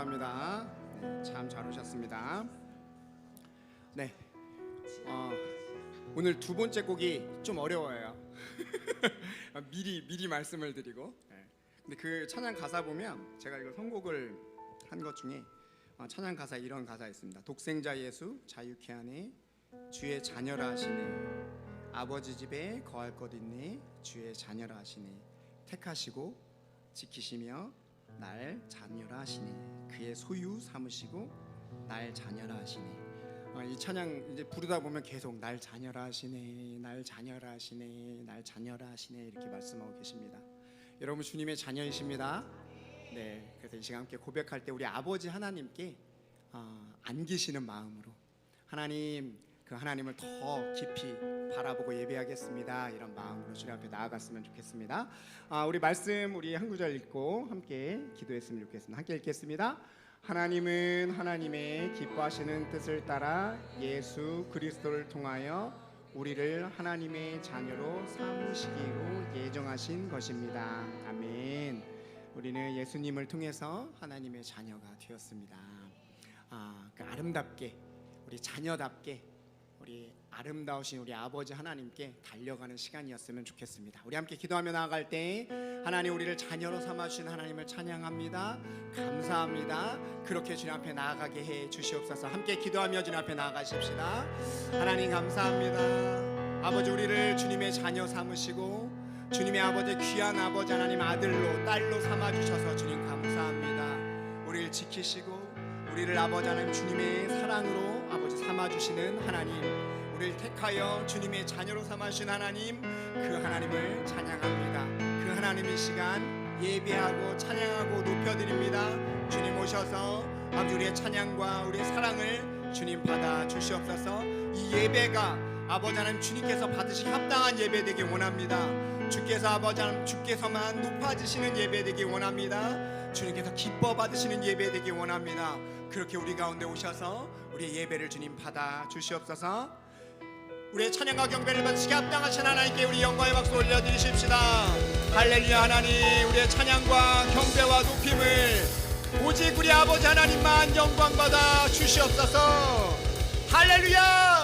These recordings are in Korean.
축복합니다. 네, 참잘 오셨습니다. 네, 어, 오늘 두 번째 곡이 좀 어려워요. 미리 미리 말씀을 드리고. 네. 근데 그 찬양 가사 보면 제가 이거 선곡을 한 것 중에 어, 찬양 가사 이런 가사 있습니다. 독생자 예수 자유케 하네 주의 자녀라 하시네 아버지 집에 거할 것 있네 주의 자녀라 하시네 택하시고 지키시며 날 자녀라 하시네 그의 소유 삼으시고 날 자녀라 하시네 어, 이 찬양 이제 부르다 보면 계속 날 자녀라 하시네 날 자녀라 하시네 날 자녀라 하시네 이렇게 말씀하고 계십니다. 여러분 주님의 자녀이십니다. 네 그래서 이 시간 함께 고백할 때 우리 아버지 하나님께 어, 안기시는 마음으로 하나님 그 하나님을 더 깊이 바라보고 예배하겠습니다. 이런 마음으로 주님 앞에 나아갔으면 좋겠습니다. 아, 우리 말씀 우리 한 구절 읽고 함께 기도했으면 좋겠습니다. 함께 읽겠습니다. 하나님은 하나님의 기뻐하시는 뜻을 따라 예수 그리스도를 통하여 우리를 하나님의 자녀로 삼으시기로 예정하신 것입니다. 아멘. 우리는 예수님을 통해서 하나님의 자녀가 되었습니다. 아, 그 아름답게 우리 자녀답게 우리 아름다우신 우리 아버지 하나님께 달려가는 시간이었으면 좋겠습니다. 우리 함께 기도하며 나아갈 때 하나님 우리를 자녀로 삼아 주신 하나님을 찬양합니다. 감사합니다. 그렇게 주님 앞에 나아가게 해 주시옵소서. 함께 기도하며 주님 앞에 나아가십시다. 하나님 감사합니다. 아버지 우리를 주님의 자녀 삼으시고 주님의 아버지 귀한 아버지 하나님 아들로 딸로 삼아 주셔서 주님 감사합니다. 우리를 지키시고 우리를 아버지 하나님 주님의 사랑으로 삼아 주시는 하나님 우리를 택하여 주님의 자녀로 삼아 주신 하나님 그 하나님을 찬양합니다. 그 하나님의 시간 예배하고 찬양하고 높여드립니다. 주님 오셔서 아버지 우리의 찬양과 우리의 사랑을 주님 받아 주시옵소서. 이 예배가 아버지 하나님 주님께서 받으시 합당한 예배 되기 원합니다. 주께서 아버지 하나님 주께서만 높아지시는 예배 되기 원합니다. 주님께서 기뻐 받으시는 예배 되기 원합니다. 그렇게 우리 가운데 오셔서 우리의 예배를 주님 받아 주시옵소서. 우리의 찬양과 경배를 받으시게 합당하신 하나님께 우리 영광의 박수 올려드리십시다. 할렐루야 하나님 우리의 찬양과 경배와 높임을 오직 우리 아버지 하나님만 영광 받아 주시옵소서. 할렐루야.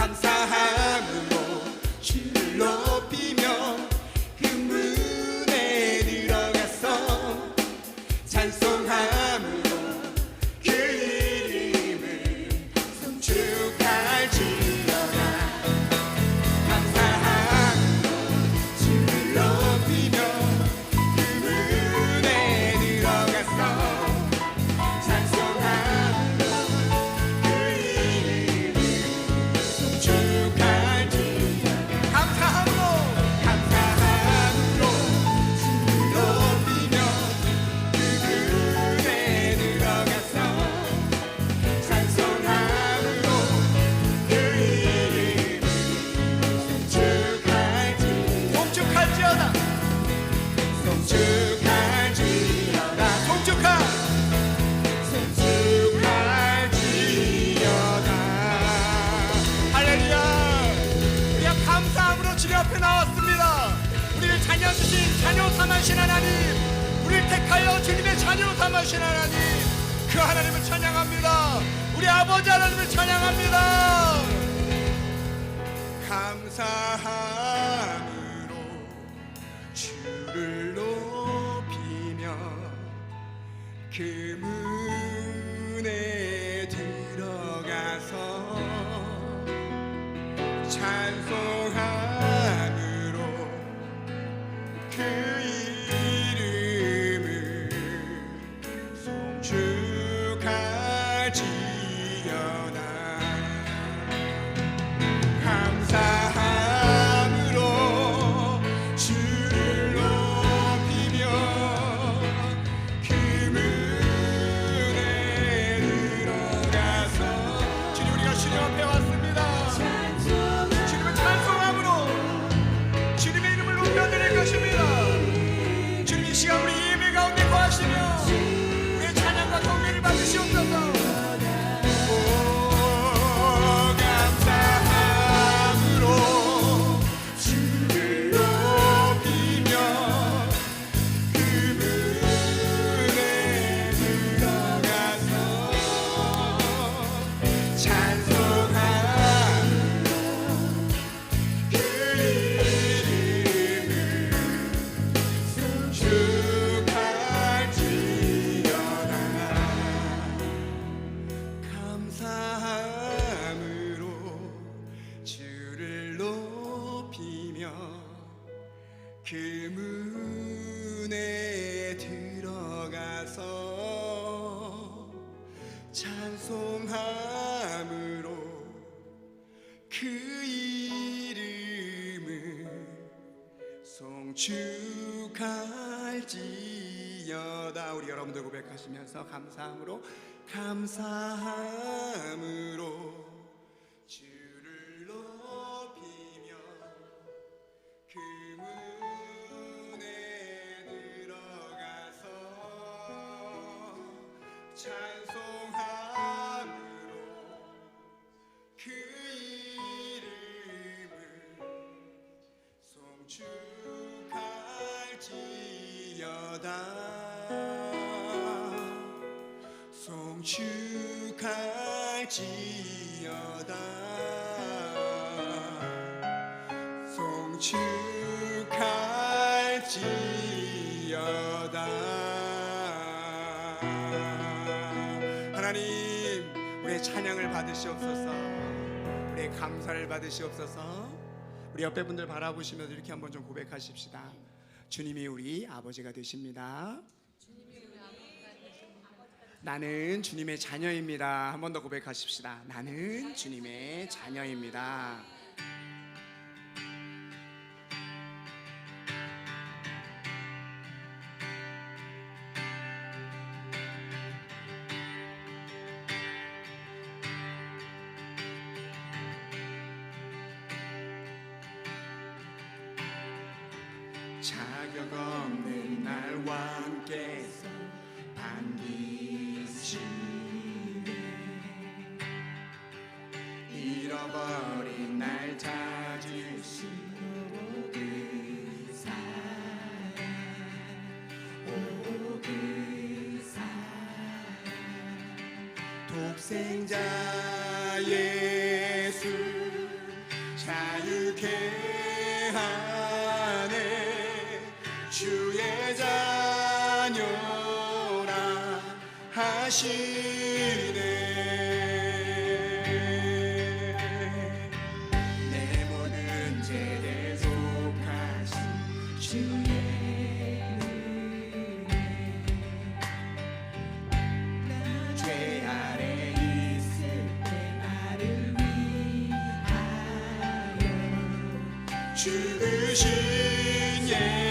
and Sahel. 삼으신 하나님 그 하나님을 찬양합니다. 우리 아버지 하나님을 찬양합니다. 감사함으로 주를 높이며 그 문에 들어가서 찬송 송축할지어다 우리 여러분들 고백하시면서 감사함으로 감사함으로 지어다. 송축할지어다. 하나님 우리의 찬양을 받으시옵소서. 우리의 감사를 받으시옵소서. 우리 옆에 분들 바라보시면서 이렇게 한번 좀 고백하십시다. 주님이 우리 아버지가 되십니다 나는 주님의 자녀입니다. 한 번 더 고백하십시다. 나는 주님의 자녀입니다. 자격 없는 날와 함께 잃어버린 날 찾으시고 그 사랑 오그 사랑 독생자 예수 자유케 하네. 주의 자녀라 하시네 죽으신 예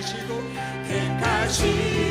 택하시고 택하시고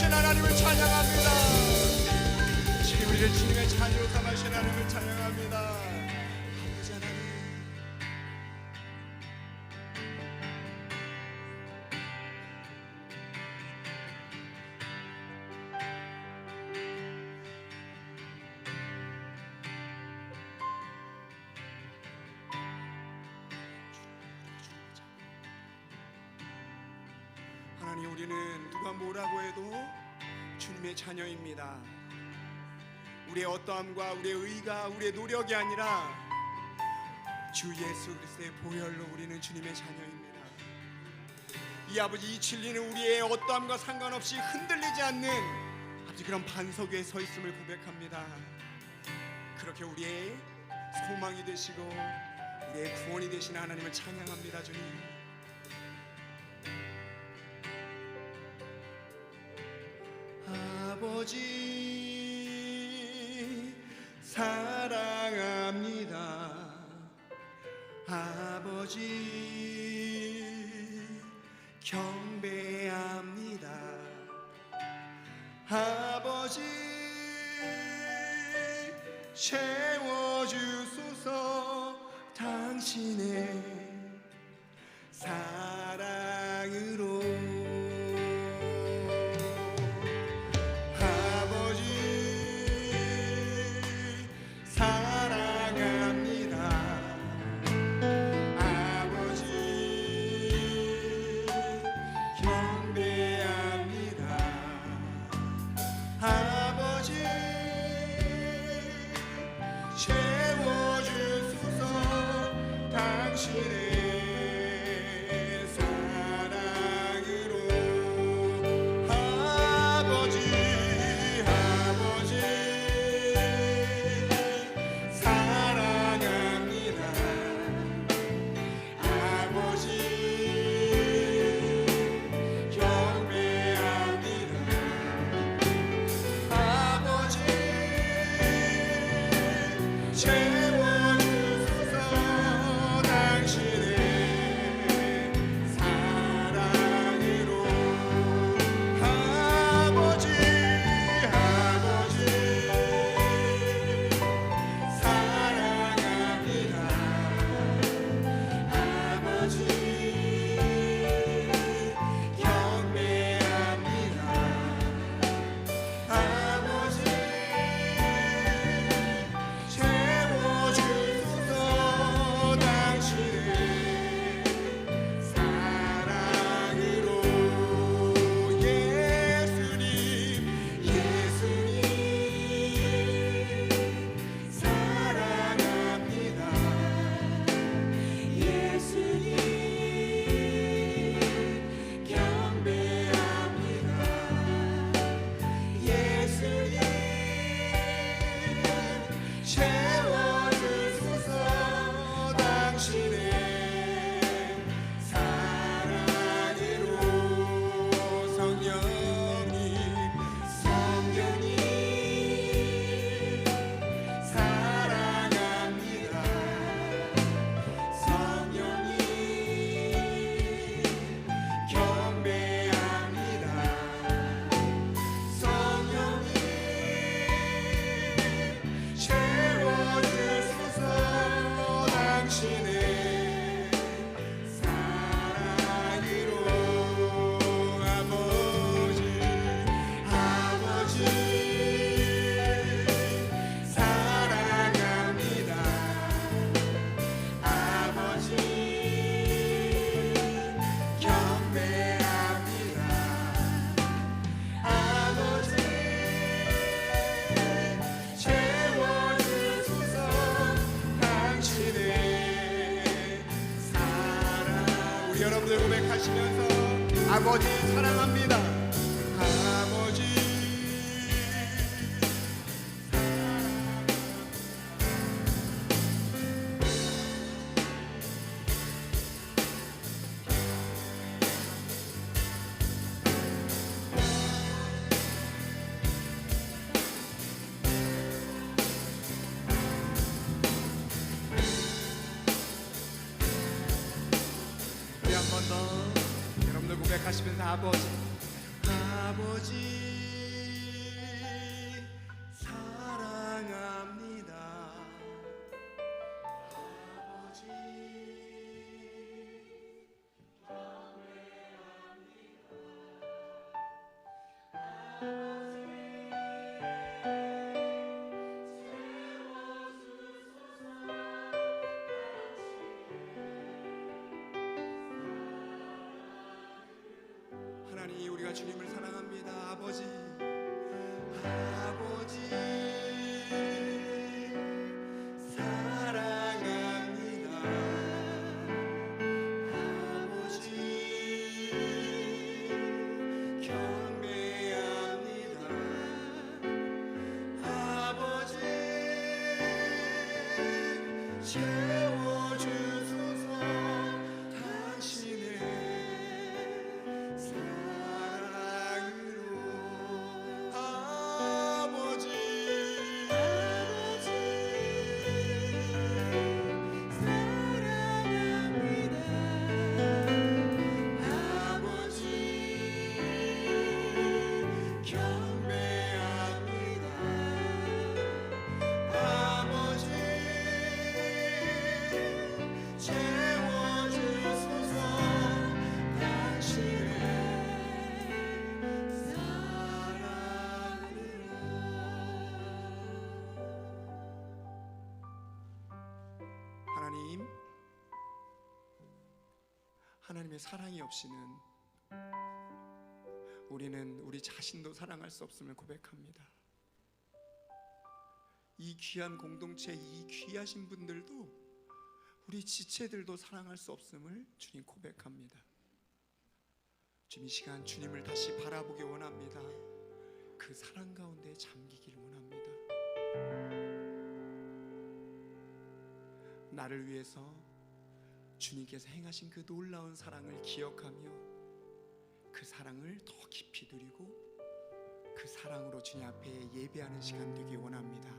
삼 자녀입니다. 우리의 어떠함과 우리의 의가 우리의 노력이 아니라 주 예수 그리스도의 보혈로 우리는 주님의 자녀입니다. 이 아버지 이 진리는 우리의 어떠함과 상관없이 흔들리지 않는 아버지 그런 반석 위에 서 있음을 고백합니다. 그렇게 우리의 소망이 되시고 우리의 구원이 되신 하나님을 찬양합니다, 주님. 아버지 사랑합니다. 아버지 경배합니다. 아버지 채워주소서 당신의 사랑 우 주님을 사랑합니다 아버지 하나님의 사랑이 없이는 우리는 우리 자신도 사랑할 수 없음을 고백합니다. 이 귀한 공동체, 이 귀하신 분들도 우리 지체들도 사랑할 수 없음을 주님 고백합니다. 주님 이 시간 주님을 다시 바라보기 원합니다. 그 사랑 가운데 잠기길 원합니다. 나를 위해서 주님께서 행하신 그 놀라운 사랑을 기억하며 그 사랑을 더 깊이 누리고 그 사랑으로 주님 앞에 예배하는 시간 되기 원합니다.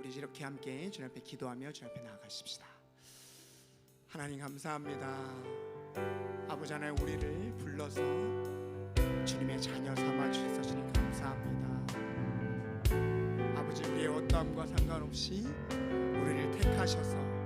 우리 이렇게 함께 주님 앞에 기도하며 주님 앞에 나아가십시다. 하나님 감사합니다. 아버지 하나님 우리를 불러서 주님의 자녀 삼아 주셔서 주님 감사합니다. 아버지 우리의 어떠함과 상관없이 우리를 택하셔서